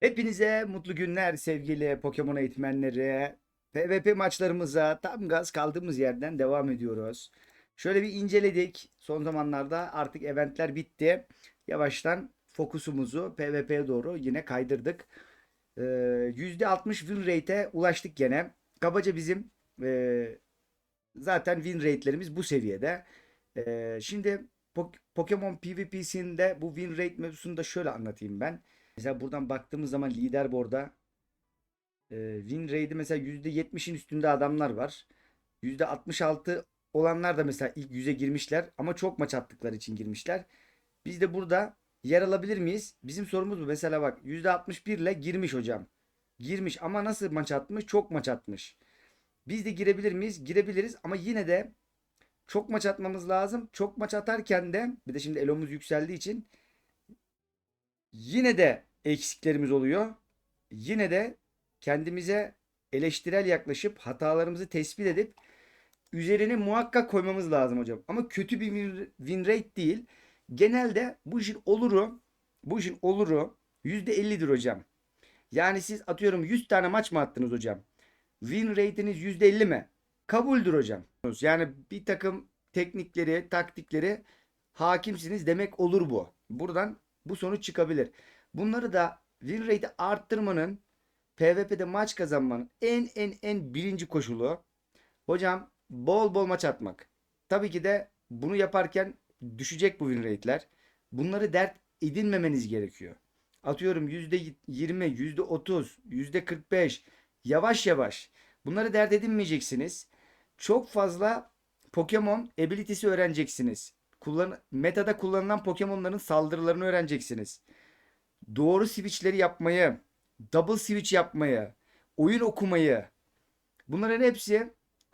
Hepinize mutlu günler sevgili Pokemon eğitmenleri. PvP maçlarımıza tam gaz kaldığımız yerden devam ediyoruz. Şöyle bir inceledik. Son zamanlarda artık eventler bitti. Yavaştan fokusumuzu PvP'ye doğru yine kaydırdık. Ee, %60 win rate'e ulaştık gene. Kabaca bizim e, zaten win rate'lerimiz bu seviyede. Ee, şimdi Pok- Pokemon PvP'sinde bu win rate mevzusunu da şöyle anlatayım ben. Mesela buradan baktığımız zaman leaderboard'a e, win rate'i mesela %70'in üstünde adamlar var. %66 olanlar da mesela ilk 100'e girmişler ama çok maç attıkları için girmişler. Biz de burada yer alabilir miyiz? Bizim sorumuz bu. Mesela bak %61 ile girmiş hocam. Girmiş ama nasıl maç atmış? Çok maç atmış. Biz de girebilir miyiz? Girebiliriz ama yine de çok maç atmamız lazım. Çok maç atarken de bir de şimdi elomuz yükseldiği için yine de eksiklerimiz oluyor. Yine de kendimize eleştirel yaklaşıp hatalarımızı tespit edip üzerine muhakkak koymamız lazım hocam. Ama kötü bir win- rate değil. Genelde bu işin oluru bu işin oluru %50'dir hocam. Yani siz atıyorum 100 tane maç mı attınız hocam? Win rate'iniz %50 mi? Kabuldür hocam. Yani bir takım teknikleri, taktikleri hakimsiniz demek olur bu. Buradan bu sonuç çıkabilir. Bunları da win rate'i arttırmanın PvP'de maç kazanmanın en en en birinci koşulu hocam bol bol maç atmak. Tabii ki de bunu yaparken düşecek bu win rate'ler. Bunları dert edinmemeniz gerekiyor. Atıyorum %20, %30, %45 yavaş yavaş. Bunları dert edinmeyeceksiniz. Çok fazla Pokemon ability'si öğreneceksiniz. Kullan metada kullanılan Pokemon'ların saldırılarını öğreneceksiniz. Doğru switch'leri yapmayı, double switch yapmayı, oyun okumayı. Bunların hepsi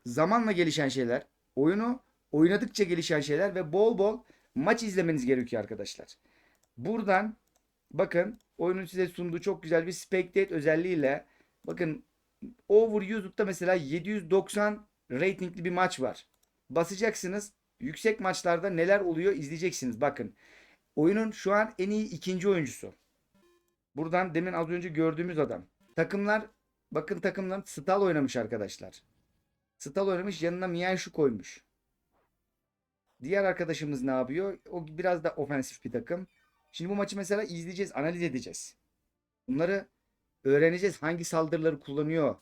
zamanla gelişen şeyler. Oyunu oynadıkça gelişen şeyler ve bol bol maç izlemeniz gerekiyor arkadaşlar. Buradan bakın oyunun size sunduğu çok güzel bir spectate özelliğiyle bakın Overused'da mesela 790 ratingli bir maç var. Basacaksınız. Yüksek maçlarda neler oluyor izleyeceksiniz. Bakın. Oyunun şu an en iyi ikinci oyuncusu. Buradan demin az önce gördüğümüz adam. Takımlar bakın takımlar Stal oynamış arkadaşlar. Stal oynamış yanına Miyanshu koymuş. Diğer arkadaşımız ne yapıyor? O biraz da ofensif bir takım. Şimdi bu maçı mesela izleyeceğiz, analiz edeceğiz. Bunları öğreneceğiz. Hangi saldırıları kullanıyor?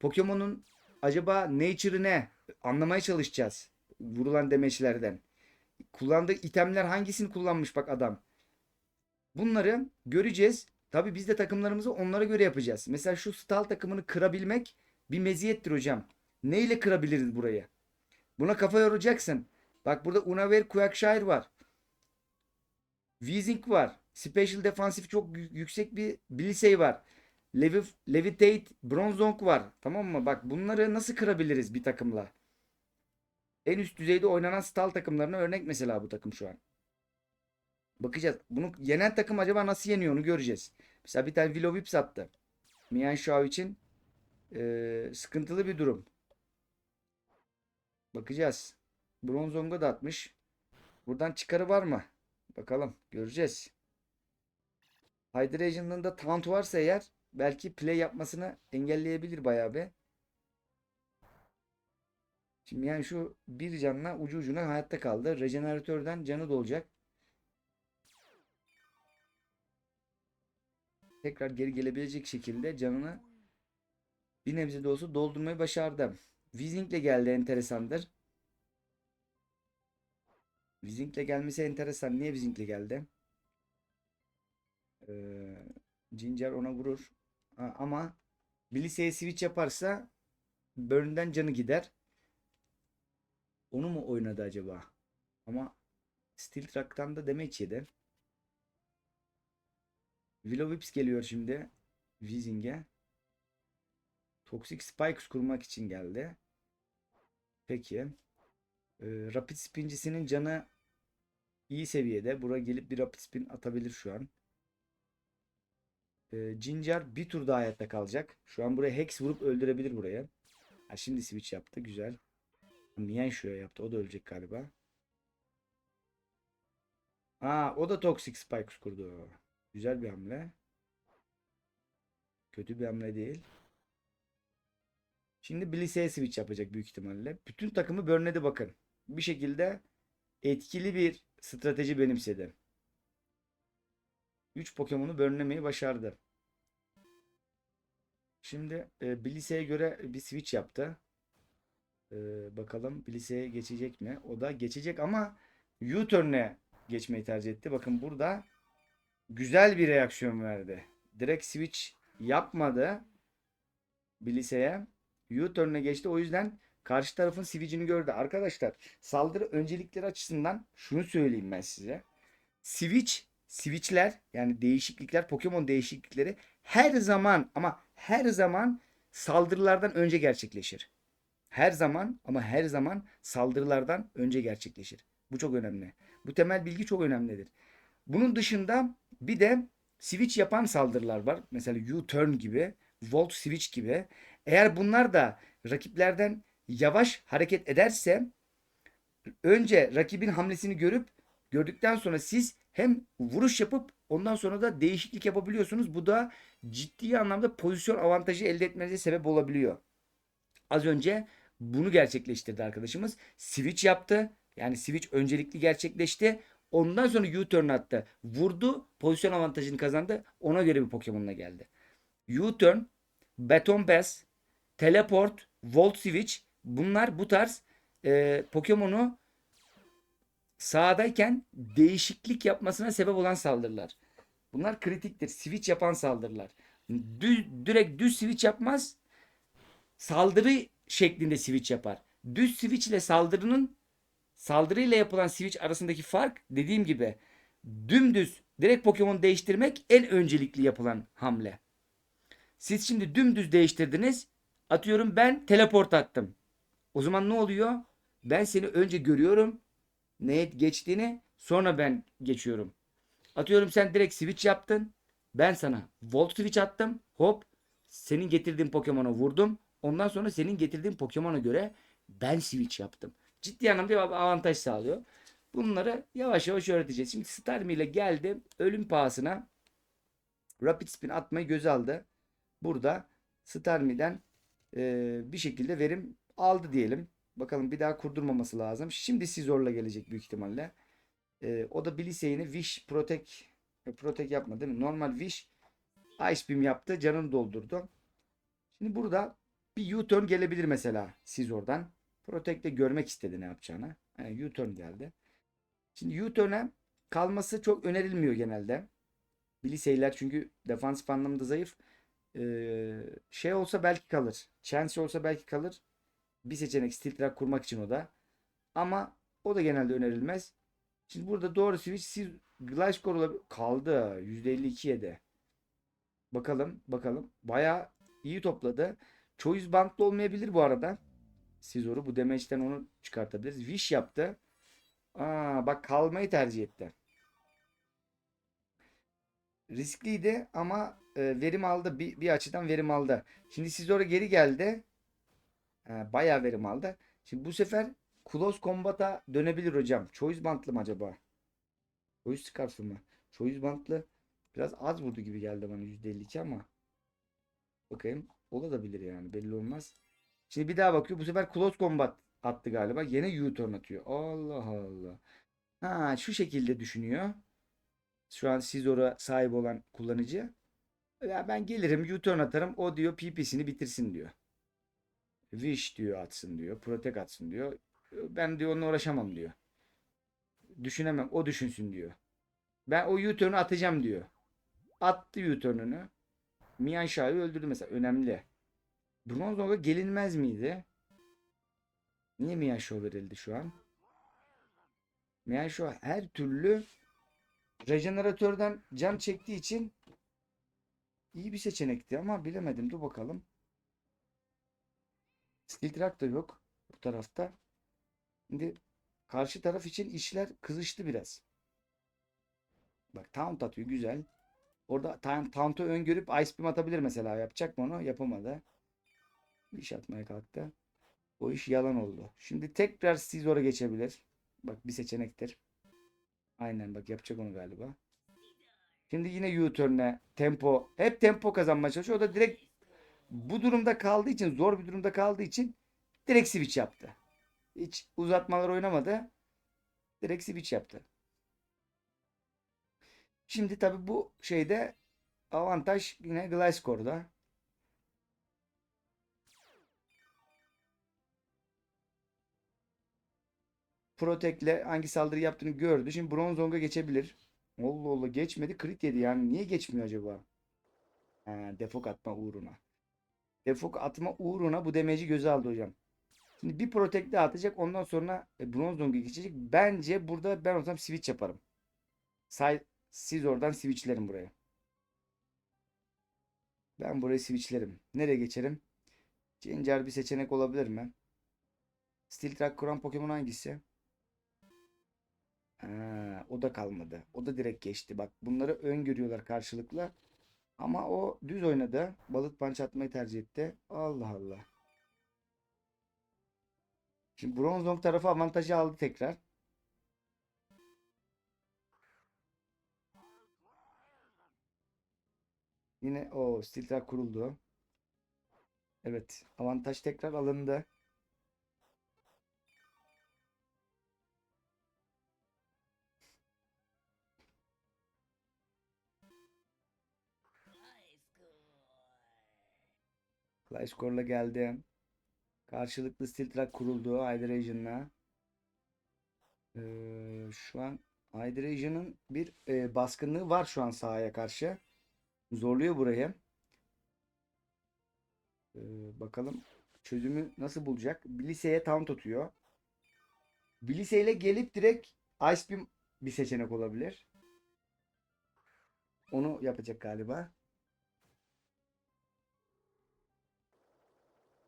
Pokemon'un acaba nature'ı ne? Anlamaya çalışacağız. Vurulan demeçlerden. Kullandığı itemler hangisini kullanmış bak adam. Bunları göreceğiz. Tabii biz de takımlarımızı onlara göre yapacağız. Mesela şu Stal takımını kırabilmek bir meziyettir hocam. Neyle kırabiliriz burayı? Buna kafa yoracaksın. Bak burada Unaveri Quagsire var. Weezing var. Special Defensif çok yü- yüksek bir Blissey var. Levi, Levitate, Bronzong var. Tamam mı? Bak bunları nasıl kırabiliriz bir takımla? En üst düzeyde oynanan Stal takımlarına örnek mesela bu takım şu an. Bakacağız. Bunu yenen takım acaba nasıl yeniyor onu göreceğiz. Mesela bir tane Willow attı. Mian Shao için eee, sıkıntılı bir durum. Bakacağız. Bronzong'a da atmış. Buradan çıkarı var mı? Bakalım. Göreceğiz. Hydration'ın da taunt varsa eğer belki play yapmasını engelleyebilir bayağı bir. Şimdi yani şu bir canla ucu ucuna hayatta kaldı. Rejeneratörden canı dolacak. Tekrar geri gelebilecek şekilde canını bir nebze de olsa doldurmayı başardı. Weezing'le geldi enteresandır. Weezing'le gelmesi enteresan. Niye Weezing'le geldi? Ee, Ginger ona vurur. Ha, ama Blissey'e switch yaparsa Burn'den canı gider. Onu mu oynadı acaba? Ama Steel Truck'tan da damage yedi. Willow geliyor şimdi. Weezing'e. Toxic Spikes kurmak için geldi. Peki. Ee, Rapid Spin'cisinin canı iyi seviyede. Buraya gelip bir Rapid Spin atabilir şu an. Ee, Ginger bir tur daha hayatta kalacak. Şu an buraya Hex vurup öldürebilir buraya. Ha, şimdi switch yaptı. Güzel. Miyanshu'ya yaptı. O da ölecek galiba. Aa, o da Toxic Spikes kurdu. Güzel bir hamle. Kötü bir hamle değil. Şimdi Blissey'e switch yapacak büyük ihtimalle. Bütün takımı burnledi bakın. Bir şekilde etkili bir strateji benimsedi. 3 Pokemon'u burnlemeyi başardı. Şimdi e, Blissey'e göre bir switch yaptı. E, bakalım Blissey'e geçecek mi? O da geçecek ama U-turn'e geçmeyi tercih etti. Bakın burada güzel bir reaksiyon verdi. Direkt switch yapmadı. Blissey'e. U-turn'e geçti. O yüzden karşı tarafın switch'ini gördü. Arkadaşlar saldırı öncelikleri açısından şunu söyleyeyim ben size. Switch, switch'ler yani değişiklikler, Pokemon değişiklikleri her zaman ama her zaman saldırılardan önce gerçekleşir. Her zaman ama her zaman saldırılardan önce gerçekleşir. Bu çok önemli. Bu temel bilgi çok önemlidir. Bunun dışında bir de switch yapan saldırılar var. Mesela U-turn gibi, volt switch gibi. Eğer bunlar da rakiplerden yavaş hareket ederse önce rakibin hamlesini görüp gördükten sonra siz hem vuruş yapıp ondan sonra da değişiklik yapabiliyorsunuz. Bu da ciddi anlamda pozisyon avantajı elde etmenize sebep olabiliyor. Az önce bunu gerçekleştirdi arkadaşımız. Switch yaptı. Yani switch öncelikli gerçekleşti. Ondan sonra U-turn attı. Vurdu. Pozisyon avantajını kazandı. Ona göre bir Pokemon'la geldi. U-turn, Baton Pass, Teleport, Volt Switch bunlar bu tarz e, Pokemon'u sahadayken değişiklik yapmasına sebep olan saldırılar. Bunlar kritiktir. Switch yapan saldırılar. Düz, direkt düz switch yapmaz. Saldırı şeklinde switch yapar. Düz switch ile saldırının saldırıyla yapılan switch arasındaki fark dediğim gibi dümdüz direkt Pokemon değiştirmek en öncelikli yapılan hamle. Siz şimdi dümdüz değiştirdiniz. Atıyorum ben teleport attım. O zaman ne oluyor? Ben seni önce görüyorum. Neye geçtiğini sonra ben geçiyorum. Atıyorum sen direkt switch yaptın. Ben sana volt switch attım. Hop senin getirdiğin Pokemon'a vurdum. Ondan sonra senin getirdiğin Pokemon'a göre ben switch yaptım. Ciddi anlamda bir avantaj sağlıyor. Bunları yavaş yavaş öğreteceğiz. Şimdi Starmie ile geldi. Ölüm pahasına Rapid Spin atmayı göze aldı. Burada Starmie'den e, bir şekilde verim aldı diyelim. Bakalım bir daha kurdurmaması lazım. Şimdi Scizor'la gelecek büyük ihtimalle. E, o da Blissey'ini Wish Protect e, Protect yapmadı değil mi? Normal Wish Ice Beam yaptı. Canını doldurdu. Şimdi burada bir U-turn gelebilir mesela Scizor'dan. Protect'te görmek istedi ne yapacağını. Yani U-turn geldi. Şimdi U-turn'e kalması çok önerilmiyor genelde. Blissey'ler çünkü defansif anlamda zayıf. Ee, şey olsa belki kalır. Chance olsa belki kalır. Bir seçenek Steel kurmak için o da. Ama o da genelde önerilmez. Şimdi burada doğru switch siz olabilir. Kaldı. %52 yedi. Bakalım bakalım. Baya iyi topladı. Choice Bank'ta olmayabilir bu arada. Scizor'u bu damage'den onu çıkartabiliriz. Wish yaptı. Aa, bak kalmayı tercih etti. Riskliydi ama e, verim aldı. Bir, bir açıdan verim aldı. Şimdi Scizor'a geri geldi. Ha, bayağı verim aldı. Şimdi bu sefer Close Combat'a dönebilir hocam. Choice Bantlı mı acaba? Choice Scarf'ı mı? Choice Bantlı biraz az vurdu gibi geldi bana %52 ama. Bakayım. Olabilir yani. Belli olmaz. Şimdi bir daha bakıyor. Bu sefer Close Combat attı galiba. Yine U-turn atıyor. Allah Allah. Ha şu şekilde düşünüyor. Şu an Scizor'a sahip olan kullanıcı. Ya ben gelirim U-turn atarım. O diyor PP'sini bitirsin diyor. Wish diyor atsın diyor. Protect atsın diyor. Ben diyor onunla uğraşamam diyor. Düşünemem. O düşünsün diyor. Ben o U-turn'u atacağım diyor. Attı U-turn'unu. Mian Shah'ı öldürdü mesela. Önemli. Bronzong'a gelinmez miydi? Niye Mian Shah verildi şu an? Mian Shah her türlü rejeneratörden can çektiği için iyi bir seçenekti ama bilemedim. Dur bakalım. Steel da yok bu tarafta. Şimdi karşı taraf için işler kızıştı biraz. Bak taunt atıyor güzel. Orada ta- taunt'u öngörüp Ice Beam atabilir mesela. Yapacak mı onu? Yapamadı. İş atmaya kalktı. O iş yalan oldu. Şimdi tekrar Scizor'a geçebilir. Bak bir seçenektir. Aynen bak yapacak onu galiba. Şimdi yine U-turn'e tempo. Hep tempo kazanmaya çalışıyor. O da direkt bu durumda kaldığı için zor bir durumda kaldığı için direkt switch yaptı. Hiç uzatmalar oynamadı. Direkt switch yaptı. Şimdi tabii bu şeyde avantaj yine Gliscor'da. Protect'le hangi saldırı yaptığını gördü. Şimdi Bronzong'a geçebilir. Allah Allah geçmedi. Crit yedi yani. Niye geçmiyor acaba? Ha, defok atma uğruna. Defok atma uğruna bu damage'i göze aldı hocam. Şimdi bir Protect daha atacak. Ondan sonra e, Bronzong'a geçecek. Bence burada ben olsam switch yaparım. Say siz oradan switchlerim buraya. Ben burayı switchlerim. Nereye geçerim? Ginger bir seçenek olabilir mi? Steel Track kuran Pokemon hangisi? Ha, o da kalmadı. O da direkt geçti. Bak bunları öngörüyorlar karşılıklı. Ama o düz oynadı. Balık punch atmayı tercih etti. Allah Allah. Şimdi Bronzong tarafı avantajı aldı tekrar. Yine o Steel Trap kuruldu. Evet. Avantaj tekrar alındı. Flyscore'la geldi. Karşılıklı Steel Trap kuruldu Hydreigon'la. Ee, şu an Hydreigon'ın bir e, baskınlığı var şu an sahaya karşı. Zorluyor burayı. Ee, bakalım çözümü nasıl bulacak? Bilise'ye taunt atıyor. Bilise ile gelip direkt Ice Beam bir seçenek olabilir. Onu yapacak galiba.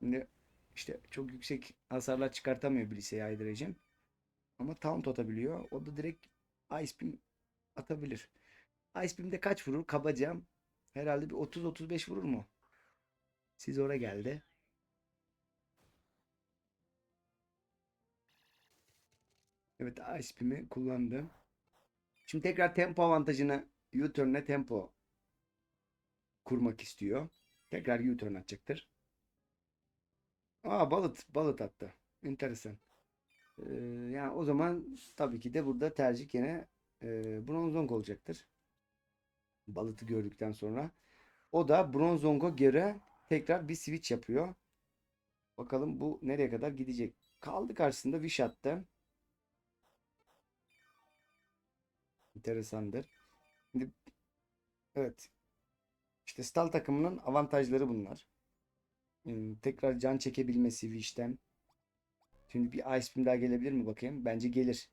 Şimdi işte çok yüksek hasarlar çıkartamıyor Bilise'ye Hydra'cığım. Ama taunt atabiliyor. O da direkt Ice Beam atabilir. Ice Beam'de kaç vurur? Kabaca herhalde bir 30-35 vurur mu? Siz oraya geldi. Evet Ice Beam'i kullandı. Şimdi tekrar tempo avantajını U-turn'e tempo kurmak istiyor. Tekrar U-turn atacaktır. Aa balıt balıt attı. Enteresan. Ee, yani o zaman tabii ki de burada tercih yine e, Bronzong olacaktır. Balıtı gördükten sonra. O da Bronzong'a göre tekrar bir switch yapıyor. Bakalım bu nereye kadar gidecek. Kaldı karşısında Wish attı. Enteresandır. Şimdi, evet. İşte Stal takımının avantajları bunlar. Tekrar can çekebilmesi Wish'ten. Şimdi bir Ice Beam daha gelebilir mi bakayım? Bence gelir.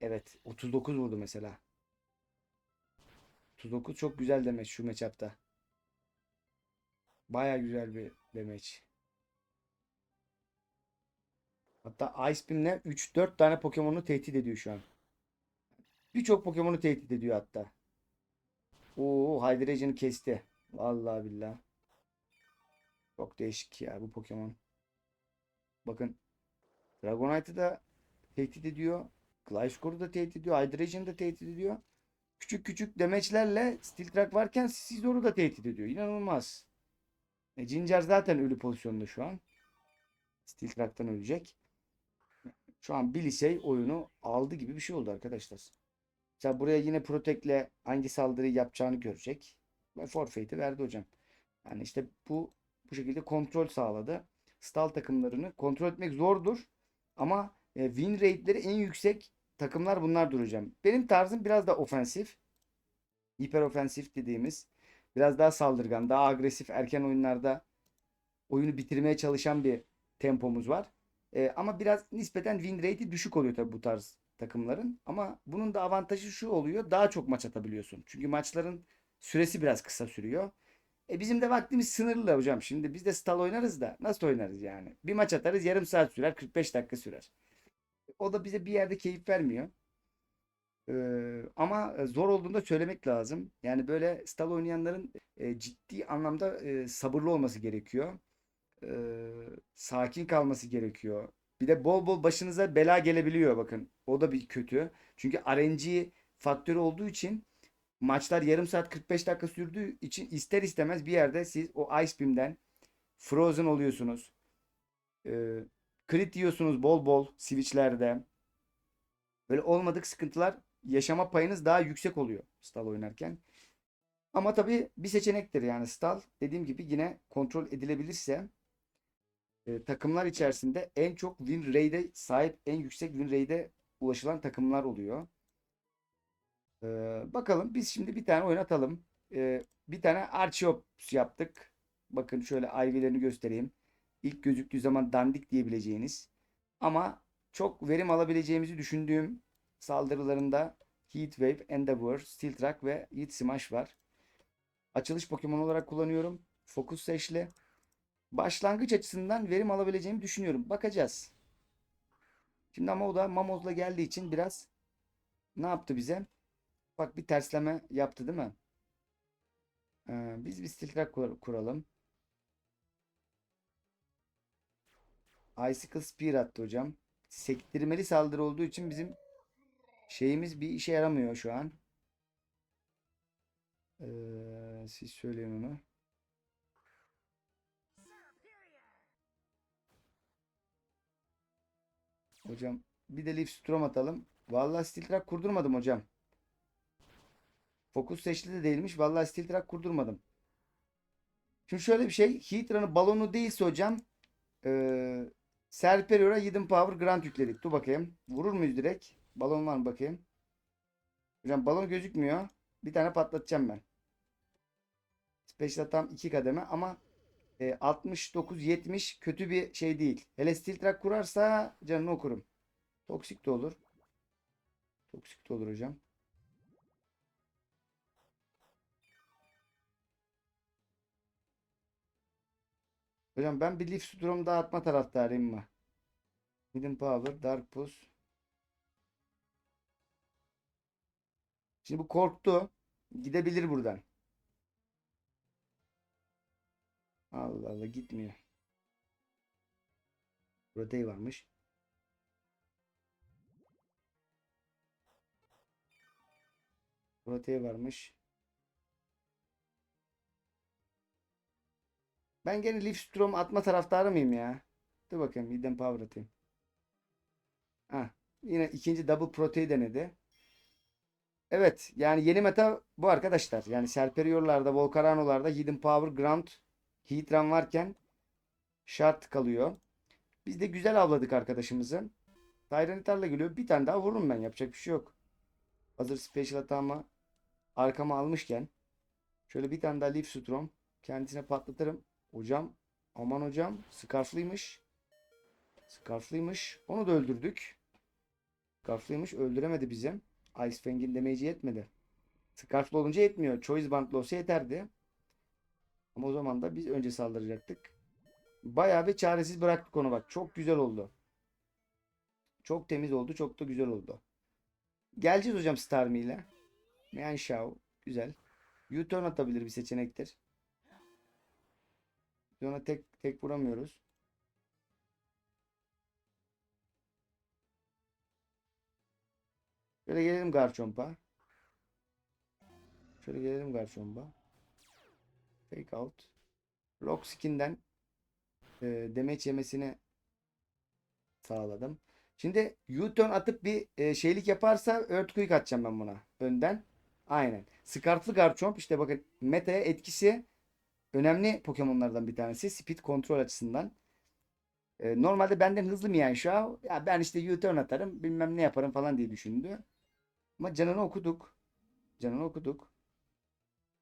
Evet. 39 vurdu mesela. 39 çok güzel demek şu matchup'ta. Baya güzel bir damage. Hatta Ice Beam'le 3-4 tane Pokemon'u tehdit ediyor şu an. Birçok Pokemon'u tehdit ediyor hatta. Oo, Hydreigon'u kesti. Vallahi billahi. Çok değişik ya bu Pokemon. Bakın. Dragonite'ı da tehdit ediyor. Gliscor'u da tehdit ediyor. Hydreigon'u da tehdit ediyor. Küçük küçük demeçlerle Steel Track varken Scizor'u da tehdit ediyor. İnanılmaz. E, Ginger zaten ölü pozisyonda şu an. Steel Track'tan ölecek. Şu an Bilisey oyunu aldı gibi bir şey oldu arkadaşlar. Mesela buraya yine Protect'le hangi saldırıyı yapacağını görecek. Ve forfeit'i verdi hocam. Yani işte bu bu şekilde kontrol sağladı. Stal takımlarını kontrol etmek zordur. Ama e, win rate'leri en yüksek takımlar bunlardır hocam. Benim tarzım biraz da ofensif. Hiper ofensif dediğimiz. Biraz daha saldırgan, daha agresif erken oyunlarda oyunu bitirmeye çalışan bir tempomuz var. E, ama biraz nispeten win rate'i düşük oluyor tabii bu tarz takımların. Ama bunun da avantajı şu oluyor. Daha çok maç atabiliyorsun. Çünkü maçların süresi biraz kısa sürüyor. E bizim de vaktimiz sınırlı hocam. Şimdi biz de stal oynarız da nasıl oynarız yani? Bir maç atarız yarım saat sürer 45 dakika sürer. O da bize bir yerde keyif vermiyor. Ee, ama zor olduğunu da söylemek lazım. Yani böyle stal oynayanların e, ciddi anlamda e, sabırlı olması gerekiyor. Ee, sakin kalması gerekiyor. Bir de bol bol başınıza bela gelebiliyor bakın. O da bir kötü. Çünkü RNG faktörü olduğu için maçlar yarım saat 45 dakika sürdüğü için ister istemez bir yerde siz o Ice Beam'den frozen oluyorsunuz. Ee, crit yiyorsunuz bol bol switchlerde. Böyle olmadık sıkıntılar yaşama payınız daha yüksek oluyor stall oynarken. Ama tabii bir seçenektir yani stall dediğim gibi yine kontrol edilebilirse e, takımlar içerisinde en çok win rate'e sahip en yüksek win rate'e ulaşılan takımlar oluyor. Ee, bakalım biz şimdi bir tane oynatalım. Ee, bir tane Archeops yaptık. Bakın şöyle IV'lerini göstereyim. İlk gözüktüğü zaman dandik diyebileceğiniz. Ama çok verim alabileceğimizi düşündüğüm saldırılarında Heatwave, Endeavor, Steel Truck ve Heat Smash var. Açılış Pokemon olarak kullanıyorum. Focus Sash'le. Başlangıç açısından verim alabileceğimi düşünüyorum. Bakacağız. Şimdi ama o da Mamoz'la geldiği için biraz ne yaptı bize? Bak bir tersleme yaptı değil mi? Ee, biz bir Steel Truck kur- kuralım. Icicle Spear attı hocam. Sektirmeli saldırı olduğu için bizim şeyimiz bir işe yaramıyor şu an. Ee, siz söyleyin onu. Hocam bir de Leaf Storm atalım. Vallahi Steel Truck kurdurmadım hocam. Focus seçli de değilmiş. Vallahi Steel Truck kurdurmadım. Şimdi şöyle bir şey. Heat Run'ı balonu değilse hocam ee, Serperior'a Hidden Power Grant yükledik. Dur bakayım. Vurur muyuz direkt? Balon var mı bakayım? Hocam balon gözükmüyor. Bir tane patlatacağım ben. Special tam 2 kademe ama e, 69-70 kötü bir şey değil. Hele Steel Truck kurarsa canını okurum. Toksik de olur. Toksik de olur hocam. Hocam ben bir Leaf Storm dağıtma taraftarıyım mı? Hidden Power, Dark Pulse. Şimdi bu korktu. Gidebilir buradan. Allah Allah gitmiyor. Burada varmış. Burada varmış. Ben gene Leaf Storm atma taraftarı mıyım ya? Dur bakayım Hidden Power atayım. Ha, yine ikinci Double Protein denedi. Evet yani yeni meta bu arkadaşlar. Yani Serperior'larda, Volcarano'larda Hidden Power, Ground, Heat Run varken şart kalıyor. Biz de güzel avladık arkadaşımızı. Tyranitar'la geliyor. Bir tane daha vururum ben. Yapacak bir şey yok. Hazır special atağımı arkama almışken şöyle bir tane daha Leaf Storm kendisine patlatırım. Hocam aman hocam Scarflıymış. Scarflıymış. Onu da öldürdük. Scarflıymış. Öldüremedi bizi. Ice Fang'in damage'i yetmedi. Scarflı olunca yetmiyor. Choice Band'lı olsa yeterdi. Ama o zaman da biz önce saldıracaktık. Bayağı bir çaresiz bıraktık onu bak. Çok güzel oldu. Çok temiz oldu. Çok da güzel oldu. Geleceğiz hocam Starmie ile. Mianshao. Güzel. U-turn atabilir bir seçenektir. Biz ona tek tek vuramıyoruz. Şöyle gelelim Garchomp'a. Şöyle gelelim Garchomp'a. Fake out. Lock skin'den e, demeç yemesini sağladım. Şimdi U-turn atıp bir e, şeylik yaparsa Earthquake atacağım ben buna. Önden. Aynen. Scarflı Garchomp işte bakın meta'ya etkisi önemli Pokemon'lardan bir tanesi. Speed kontrol açısından. E, normalde benden hızlı mı yani şu an? Ya ben işte U-turn atarım bilmem ne yaparım falan diye düşündü. Ama canını okuduk. Canını okuduk.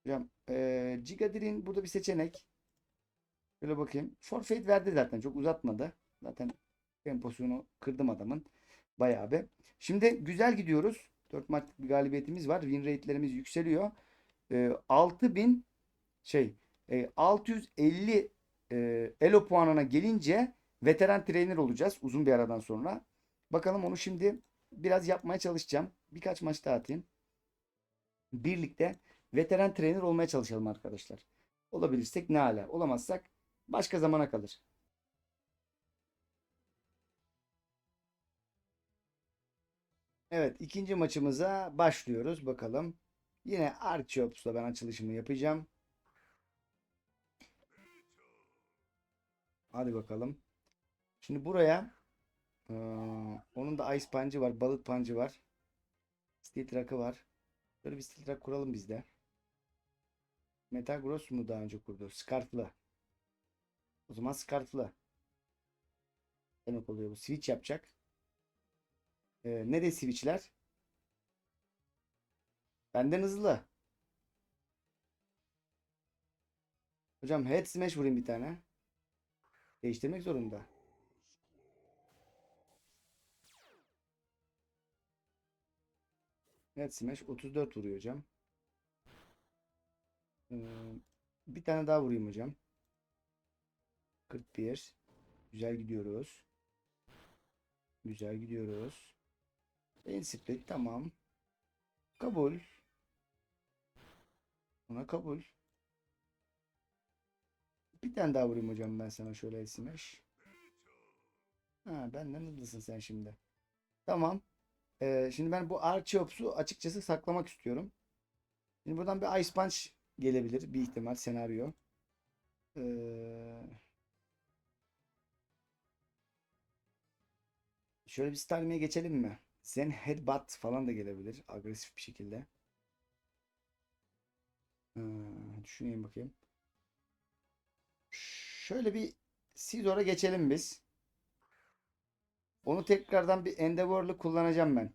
Hocam e, Gigadir'in burada bir seçenek. Şöyle bakayım. Forfeit verdi zaten. Çok uzatmadı. Zaten temposunu kırdım adamın. Bayağı bir. Şimdi güzel gidiyoruz. 4 maç bir galibiyetimiz var. Win rate'lerimiz yükseliyor. E, 6000 şey e, 650 e, elo puanına gelince veteran trainer olacağız uzun bir aradan sonra. Bakalım onu şimdi biraz yapmaya çalışacağım. Birkaç maç daha atayım. Birlikte veteran trainer olmaya çalışalım arkadaşlar. Olabilirsek ne ala. Olamazsak başka zamana kalır. Evet ikinci maçımıza başlıyoruz. Bakalım. Yine Archeops'la ben açılışımı yapacağım. Hadi bakalım. Şimdi buraya eee, onun da Ice Punch'ı var. Balık Punch'ı var. Steel Truck'ı var. Böyle bir Steel Truck kuralım biz de. Metagross mu daha önce kurdu? Scarf'lı. O zaman Scarf'lı. Demek oluyor bu. Switch yapacak. Ee, ne de switchler? Benden hızlı. Hocam head smash vurayım bir tane. Değiştirmek zorunda. Head smash 34 vuruyor hocam. Ee, bir tane daha vurayım hocam. 41. Güzel gidiyoruz. Güzel gidiyoruz. El split tamam. Kabul. Ona kabul. Bir tane daha vurayım hocam ben sana şöyle smash. Ha benden hızlısın sen şimdi. Tamam. Ee, şimdi ben bu Archeops'u açıkçası saklamak istiyorum. Şimdi buradan bir Ice Punch gelebilir. Bir ihtimal senaryo. Ee, şöyle bir Starmie'ye geçelim mi? Zen Headbutt falan da gelebilir. Agresif bir şekilde. Ee, düşüneyim bakayım. Şöyle bir Sidor'a geçelim biz. Onu tekrardan bir Endeavor'lu kullanacağım ben.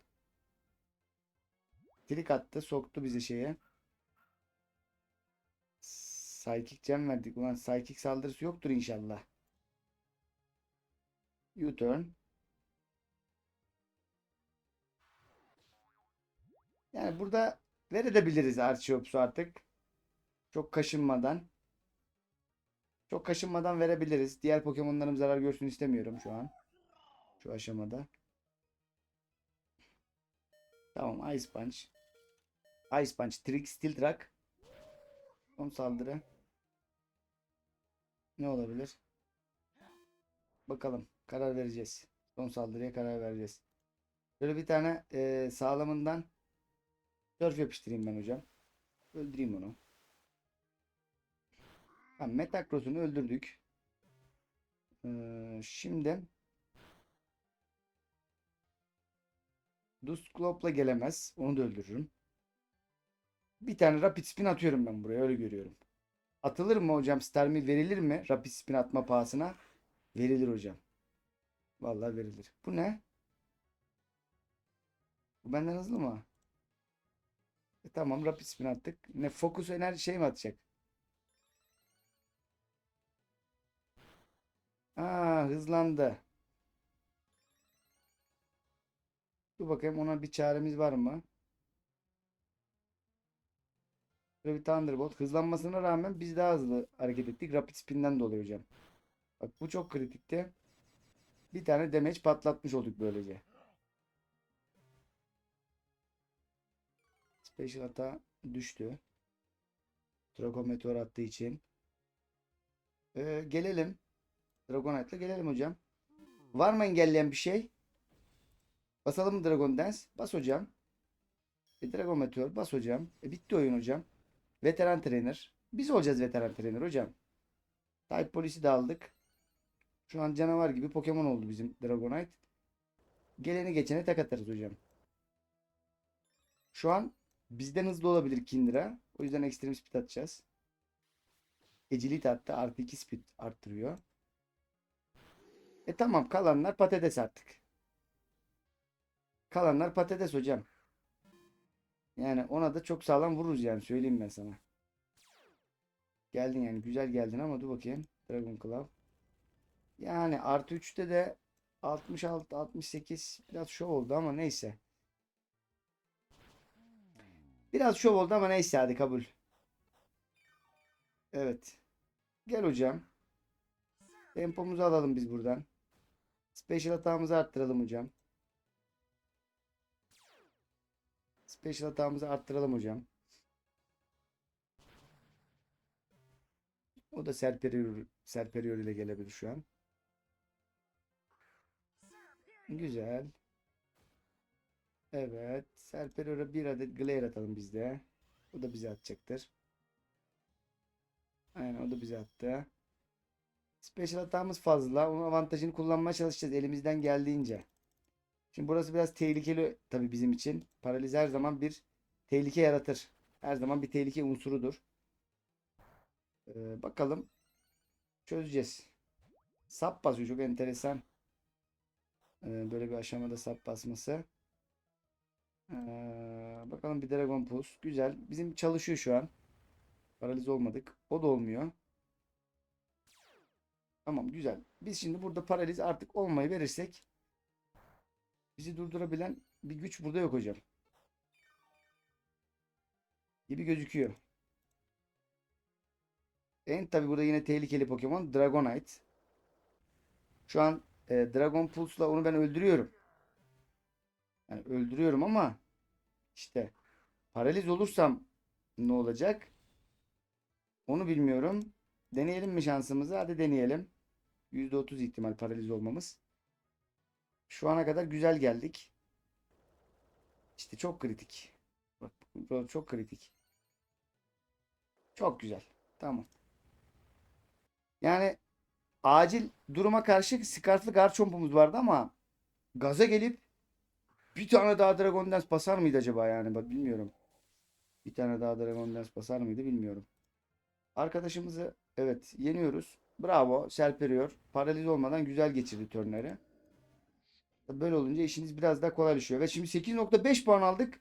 Klik attı. Soktu bizi şeye. Psychic gem verdik. Ulan psychic saldırısı yoktur inşallah. U-turn. Yani burada verebiliriz Archeops'u artık. Çok kaşınmadan. Çok kaşınmadan verebiliriz. Diğer Pokemon'larım zarar görsün istemiyorum şu an. Şu aşamada. Tamam Ice Punch. Ice Punch. Trick Steel Truck. Son saldırı. Ne olabilir? Bakalım. Karar vereceğiz. Son saldırıya karar vereceğiz. Böyle bir tane e, sağlamından surf yapıştırayım ben hocam. Öldüreyim onu. Metakros'unu öldürdük. Ee, şimdi Dusclope'la gelemez. Onu da öldürürüm. Bir tane Rapid Spin atıyorum ben buraya. Öyle görüyorum. Atılır mı hocam? Starmie verilir mi? Rapid Spin atma pahasına. Verilir hocam. Vallahi verilir. Bu ne? Bu benden hızlı mı? E, tamam Rapid Spin attık. Ne Focus enerji şey mi atacak? Aa hızlandı. Dur bakayım ona bir çaremiz var mı? Böyle bir Thunderbolt. Hızlanmasına rağmen biz daha hızlı hareket ettik. Rapid Spin'den dolayı hocam. Bak bu çok kritikti. Bir tane damage patlatmış olduk böylece. Special hata düştü. Dragon attığı için. Ee, gelelim. Dragonite'la gelelim hocam. Var mı engelleyen bir şey? Basalım mı Dragon Dance? Bas hocam. E, Dragon Meteor bas hocam. E, bitti oyun hocam. Veteran Trainer. Biz olacağız Veteran Trainer hocam. Type Police'i de aldık. Şu an canavar gibi Pokemon oldu bizim Dragonite. Geleni geçene tek atarız hocam. Şu an bizden hızlı olabilir Kindra. O yüzden Extreme Speed atacağız. Agility attı. Artı 2 speed arttırıyor. E tamam kalanlar patates artık. Kalanlar patates hocam. Yani ona da çok sağlam vururuz yani söyleyeyim ben sana. Geldin yani güzel geldin ama dur bakayım. Dragon Claw. Yani artı 3'te de 66 68 biraz şov oldu ama neyse. Biraz şov oldu ama neyse hadi kabul. Evet. Gel hocam. Tempomuzu alalım biz buradan. Special hatamızı arttıralım hocam. Special hatamızı arttıralım hocam. O da Serperior, Serperior ile gelebilir şu an. Güzel. Evet. Serperior'a bir adet Glare atalım biz de. O da bize atacaktır. Aynen o da bize attı. Special hatamız fazla. Onun avantajını kullanmaya çalışacağız elimizden geldiğince. Şimdi burası biraz tehlikeli tabii bizim için. Paraliz her zaman bir tehlike yaratır. Her zaman bir tehlike unsurudur. Ee, bakalım. Çözeceğiz. Sap basıyor. Çok enteresan. Ee, böyle bir aşamada sap basması. Ee, bakalım bir Dragon Pulse. Güzel. Bizim çalışıyor şu an. Paraliz olmadık. O da olmuyor. Tamam güzel. Biz şimdi burada paraliz artık olmayı verirsek bizi durdurabilen bir güç burada yok hocam. Gibi gözüküyor. En tabi burada yine tehlikeli Pokemon Dragonite. Şu an e, Dragon Pulse'la onu ben öldürüyorum. Yani öldürüyorum ama işte paraliz olursam ne olacak? Onu bilmiyorum. Deneyelim mi şansımızı? Hadi deneyelim. %30 ihtimal paraliz olmamız. Şu ana kadar güzel geldik. İşte çok kritik. Bak çok kritik. Çok güzel. Tamam. Yani acil duruma karşı Scarf'lı Garchomp'umuz vardı ama gaza gelip bir tane daha Dragon Dance basar mıydı acaba yani? Bak bilmiyorum. Bir tane daha Dragon Dance basar mıydı bilmiyorum. Arkadaşımızı evet yeniyoruz. Bravo. Serperiyor. Paraliz olmadan güzel geçirdi turnları. Böyle olunca işiniz biraz daha kolaylaşıyor. Ve şimdi 8.5 puan aldık.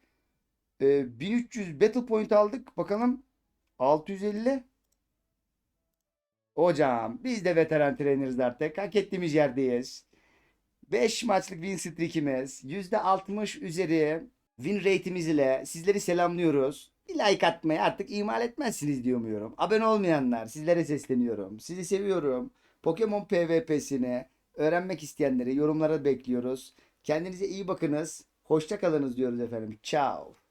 Ee, 1300 Battle Point aldık. Bakalım 650. Hocam biz de veteran traineriz artık. Hak ettiğimiz yerdeyiz. 5 maçlık win streak'imiz. %60 üzeri win rate'imiz ile sizleri selamlıyoruz. Bir like atmayı artık ihmal etmezsiniz diye umuyorum. Abone olmayanlar sizlere sesleniyorum. Sizi seviyorum. Pokemon PvP'sini öğrenmek isteyenleri yorumlara bekliyoruz. Kendinize iyi bakınız. Hoşça kalınız diyoruz efendim. Ciao.